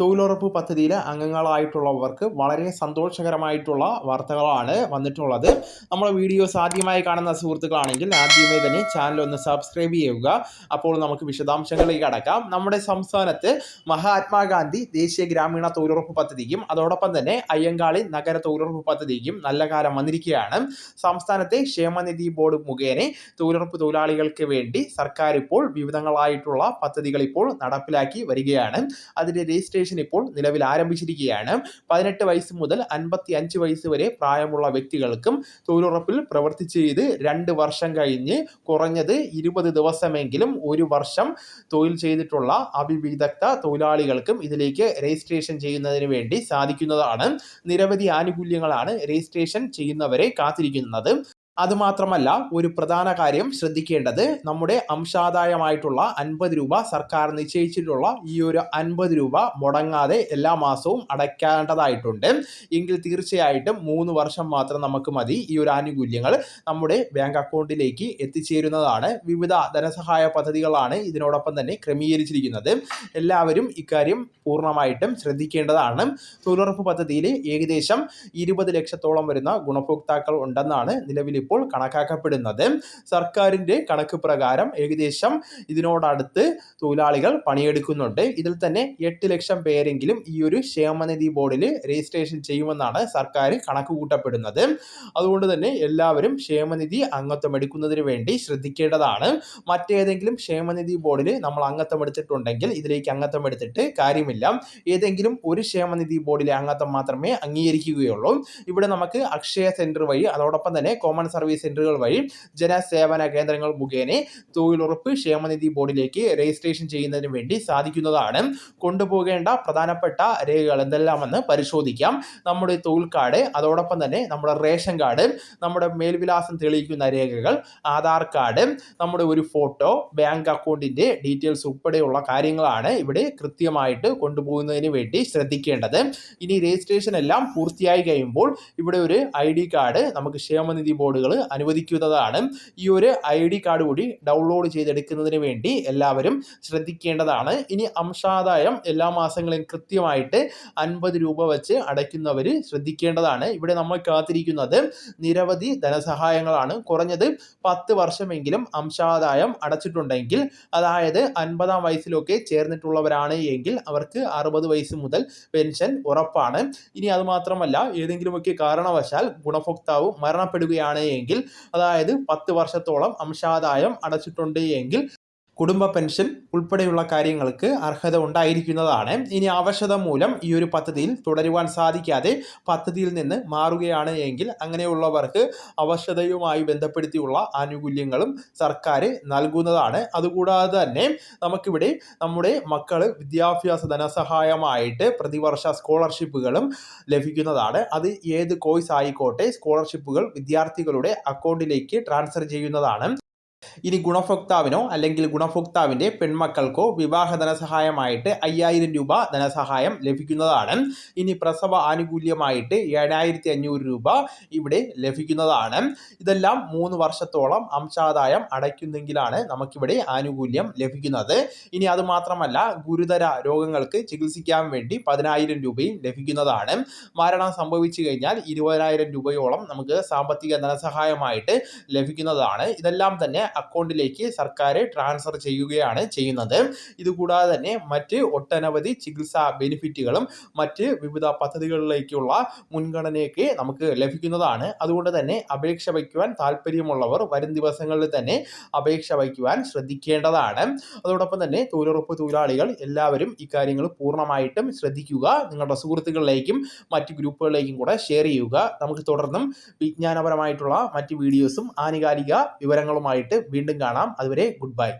തൊഴിലുറപ്പ് പദ്ധതിയിൽ അംഗങ്ങളായിട്ടുള്ളവർക്ക് വളരെ സന്തോഷകരമായിട്ടുള്ള വാർത്തകളാണ് വന്നിട്ടുള്ളത്. നമ്മുടെ വീഡിയോസ് ആദ്യമായി കാണുന്ന സുഹൃത്തുക്കളാണെങ്കിൽ ആദ്യമേ തന്നെ ചാനൽ ഒന്ന് സബ്സ്ക്രൈബ് ചെയ്യുക. അപ്പോൾ നമുക്ക് വിശദാംശങ്ങളിലേക്ക് അടക്കാം നമ്മുടെ സംസ്ഥാനത്ത് മഹാത്മാഗാന്ധി ദേശീയ ഗ്രാമീണ തൊഴിലുറപ്പ് പദ്ധതിക്കും അതോടൊപ്പം തന്നെ അയ്യങ്കാളി നഗര തൊഴിലുറപ്പ് പദ്ധതിക്കും നല്ല കാലം വന്നിരിക്കുകയാണ്. സംസ്ഥാനത്തെ ക്ഷേമനിധി ബോർഡ് മുഖേന തൊഴിലുറപ്പ് തൊഴിലാളികൾക്ക് വേണ്ടി സർക്കാർ ഇപ്പോൾ വിവിധങ്ങളായിട്ടുള്ള പദ്ധതികൾ ഇപ്പോൾ നടപ്പിലാക്കി വരികയാണ്. അതിന്റെ രജിസ്ട്രേഷൻ രജിസ്ട്രേഷൻ ഇപ്പോൾ നിലവിൽ ആരംഭിച്ചിരിക്കുകയാണ്. പതിനെട്ട് വയസ്സ് മുതൽ അൻപത്തി അഞ്ച് വയസ്സ് വരെ പ്രായമുള്ള വ്യക്തികൾക്കും തൊഴിലുറപ്പിൽ പ്രവർത്തിച്ച് ചെയ്ത് രണ്ട് വർഷം കഴിഞ്ഞ് കുറഞ്ഞത് ഇരുപത് ദിവസമെങ്കിലും ഒരു വർഷം തൊഴിൽ ചെയ്തിട്ടുള്ള അവിവിദഗ്ധ തൊഴിലാളികൾക്കും ഇതിലേക്ക് രജിസ്ട്രേഷൻ ചെയ്യുന്നതിന് വേണ്ടി സാധിക്കുന്നതാണ്. നിരവധി ആനുകൂല്യങ്ങളാണ് രജിസ്ട്രേഷൻ ചെയ്യുന്നവരെ കാത്തിരിക്കുന്നത്. അതുമാത്രമല്ല ഒരു പ്രധാന കാര്യം ശ്രദ്ധിക്കേണ്ടത് നമ്മുടെ അംശാദായമായിട്ടുള്ള അൻപത് രൂപ സർക്കാർ നിശ്ചയിച്ചിട്ടുള്ള ഈ ഒരു അൻപത് രൂപ മുടങ്ങാതെ എല്ലാ മാസവും അടയ്ക്കേണ്ടതായിട്ടുണ്ട്. എങ്കിൽ തീർച്ചയായിട്ടും മൂന്ന് വർഷം മാത്രം നമുക്ക് മതി ഈ ഒരു ആനുകൂല്യങ്ങൾ നമ്മുടെ ബാങ്ക് അക്കൗണ്ടിലേക്ക് എത്തിച്ചേരുന്നതാണ്. വിവിധ ധനസഹായ പദ്ധതികളാണ് ഇതിനോടൊപ്പം തന്നെ ക്രമീകരിച്ചിരിക്കുന്നത്. എല്ലാവരും ഇക്കാര്യം പൂർണമായിട്ടും ശ്രദ്ധിക്കേണ്ടതാണ്. തൊഴിലുറപ്പ് പദ്ധതിയിൽ ഏകദേശം ഇരുപത് ലക്ഷത്തോളം വരുന്ന ഗുണഭോക്താക്കൾ ഉണ്ടെന്നാണ് നിലവിൽ ഇപ്പോൾ കണക്കാക്കപ്പെടുന്നത്. സർക്കാരിന്റെ കണക്ക് പ്രകാരം ഏകദേശം ഇതിനോടടുത്ത് തൊഴിലാളികൾ പണിയെടുക്കുന്നുണ്ട്. ഇതിൽ തന്നെ എട്ട് ലക്ഷം പേരെങ്കിലും ഈ ഒരു ക്ഷേമനിധി ബോർഡിൽ രജിസ്ട്രേഷൻ ചെയ്യുമെന്നാണ് സർക്കാർ കണക്ക് കൂട്ടപ്പെടുന്നത് അതുകൊണ്ട് തന്നെ എല്ലാവരും ക്ഷേമനിധി അംഗത്വം എടുക്കുന്നതിന് വേണ്ടി ശ്രദ്ധിക്കേണ്ടതാണ്. മറ്റേതെങ്കിലും ക്ഷേമനിധി ബോർഡിൽ നമ്മൾ അംഗത്വം എടുത്തിട്ടുണ്ടെങ്കിൽ ഇതിലേക്ക് അംഗത്വം എടുത്തിട്ട് കാര്യമില്ല. ഏതെങ്കിലും ഒരു ക്ഷേമനിധി ബോർഡിലെ അംഗത്വം മാത്രമേ അംഗീകരിക്കുകയുള്ളൂ. ഇവിടെ നമുക്ക് അക്ഷയ സെന്റർ വഴി അതോടൊപ്പം തന്നെ കോമൺ സർവീസ് സെന്ററുകൾ വഴി ജനസേവന കേന്ദ്രങ്ങൾ മുഖേന തൊഴിലുറപ്പ് ക്ഷേമനിധി ബോർഡിലേക്ക് രജിസ്ട്രേഷൻ ചെയ്യുന്നതിന് വേണ്ടി സാധിക്കുന്നതാണ്. കൊണ്ടുപോകേണ്ട പ്രധാനപ്പെട്ട രേഖകൾ എന്തെല്ലാമെന്ന് പരിശോധിക്കാം. നമ്മുടെ തൊഴിൽ കാർഡ് അതോടൊപ്പം തന്നെ നമ്മുടെ റേഷൻ കാർഡ് നമ്മുടെ മേൽവിലാസം തെളിയിക്കുന്ന രേഖകൾ ആധാർ കാർഡ് നമ്മുടെ ഒരു ഫോട്ടോ ബാങ്ക് അക്കൗണ്ടിന്റെ ഡീറ്റെയിൽസ് ഉൾപ്പെടെയുള്ള കാര്യങ്ങളാണ് ഇവിടെ കൃത്യമായിട്ട് കൊണ്ടുപോകുന്നതിന് വേണ്ടി ശ്രദ്ധിക്കേണ്ടത്. ഇനി രജിസ്ട്രേഷൻ എല്ലാം പൂർത്തിയായി കഴിയുമ്പോൾ ഇവിടെ ഒരു ഐ ഡി കാർഡ് നമുക്ക് ക്ഷേമനിധി ബോർഡ് കോഡുകൾ അനുവദിക്കുന്നതാണ്. ഈ ഒരു ഐ ഡി കാർഡ് കൂടി ഡൗൺലോഡ് ചെയ്തെടുക്കുന്നതിന് വേണ്ടി എല്ലാവരും ശ്രദ്ധിക്കേണ്ടതാണ്. ഇനി അംശാദായം എല്ലാ മാസങ്ങളിലും കൃത്യമായിട്ട് അൻപത് രൂപ വെച്ച് അടയ്ക്കുന്നവർ ശ്രദ്ധിക്കേണ്ടതാണ്. ഇവിടെ നമ്മൾ കാത്തിരിക്കുന്നത് നിരവധി ധനസഹായങ്ങളാണ്. കുറഞ്ഞത് പത്ത് വർഷമെങ്കിലും അംശാദായം അടച്ചിട്ടുണ്ടെങ്കിൽ അതായത് അൻപതാം വയസ്സിലൊക്കെ ചേർന്നിട്ടുള്ളവരാണ് എങ്കിൽ അവർക്ക് അറുപത് വയസ്സ് മുതൽ പെൻഷൻ ഉറപ്പാണ്. ഇനി അതുമാത്രമല്ല ഏതെങ്കിലുമൊക്കെ കാരണവശാൽ ഗുണഭോക്താവ് മരണപ്പെടുകയാണ് എങ്കിൽ അതായത് പത്ത് വർഷത്തോളം അംശാദായം അടച്ചിട്ടുണ്ട് എങ്കിൽ കുടുംബ പെൻഷൻ ഉൾപ്പെടെയുള്ള കാര്യങ്ങൾക്ക് അർഹത ഉണ്ടായിരിക്കുന്നതാണ്. ഇനി അവശത മൂലം ഈ ഒരു പദ്ധതിയിൽ തുടരുവാൻ സാധിക്കാതെ പദ്ധതിയിൽ നിന്ന് മാറുകയാണ് എങ്കിൽ അങ്ങനെയുള്ളവർക്ക് അവശതയുമായി ബന്ധപ്പെടുത്തിയുള്ള ആനുകൂല്യങ്ങളും സർക്കാർ നൽകുന്നതാണ്. അതുകൂടാതെ തന്നെ നമുക്കിവിടെ നമ്മുടെ മക്കൾ വിദ്യാഭ്യാസ ധനസഹായമായിട്ട് പ്രതിവർഷ സ്കോളർഷിപ്പുകളും ലഭിക്കുന്നതാണ്. അത് ഏത് കോഴ്സ് ആയിക്കോട്ടെ സ്കോളർഷിപ്പുകൾ വിദ്യാർത്ഥികളുടെ അക്കൗണ്ടിലേക്ക് ട്രാൻസ്ഫർ ചെയ്യുന്നതാണ്. ഇനി ഗുണഭോക്താവിനോ അല്ലെങ്കിൽ ഗുണഭോക്താവിന്റെ പെൺമക്കൾക്കോ വിവാഹ ധനസഹായമായിട്ട് അയ്യായിരം രൂപ ധനസഹായം ലഭിക്കുന്നതാണ്. ഇനി പ്രസവ ആനുകൂല്യമായിട്ട് ഏഴായിരത്തി അഞ്ഞൂറ് രൂപ ഇവിടെ ലഭിക്കുന്നതാണ്. ഇതെല്ലാം മൂന്ന് വർഷത്തോളം അംശാദായം അടയ്ക്കുന്നെങ്കിലാണ് നമുക്കിവിടെ ആനുകൂല്യം ലഭിക്കുന്നത്. ഇനി അത് മാത്രമല്ല ഗുരുതര രോഗങ്ങൾക്ക് ചികിത്സിക്കാൻ വേണ്ടി പതിനായിരം രൂപയും ലഭിക്കുന്നതാണ്. മരണം സംഭവിച്ചു കഴിഞ്ഞാൽ ഇരുപതിനായിരം രൂപയോളം നമുക്ക് സാമ്പത്തിക ധനസഹായമായിട്ട് ലഭിക്കുന്നതാണ്. ഇതെല്ലാം തന്നെ അക്കൗണ്ടിലേക്ക് സർക്കാർ ട്രാൻസ്ഫർ ചെയ്യുകയാണ് ചെയ്യുന്നത്. ഇതുകൂടാതെ തന്നെ മറ്റ് ഒട്ടനവധി ചികിത്സാ ബെനിഫിറ്റുകളും മറ്റ് വിവിധ പദ്ധതികളിലേക്കുള്ള മുൻഗണനയൊക്കെ നമുക്ക് ലഭിക്കുന്നതാണ്. അതുകൊണ്ട് തന്നെ അപേക്ഷ വയ്ക്കുവാൻ താല്പര്യമുള്ളവർ വരും ദിവസങ്ങളിൽ തന്നെ അപേക്ഷ വയ്ക്കുവാൻ ശ്രദ്ധിക്കേണ്ടതാണ്. അതോടൊപ്പം തന്നെ തൊഴിലുറപ്പ് തൊഴിലാളികൾ എല്ലാവരും ഇക്കാര്യങ്ങൾ പൂർണമായിട്ടും ശ്രദ്ധിക്കുക. നിങ്ങളുടെ സുഹൃത്തുക്കളിലേക്കും മറ്റ് ഗ്രൂപ്പുകളിലേക്കും കൂടെ ഷെയർ ചെയ്യുക. നമുക്ക് തുടർന്നും വിജ്ഞാനപരമായിട്ടുള്ള മറ്റ് വീഡിയോസും ആനുകാലിക വിവരങ്ങളുമായിട്ട് மீண்டும் காணாம் அதுவரை குட் பாய்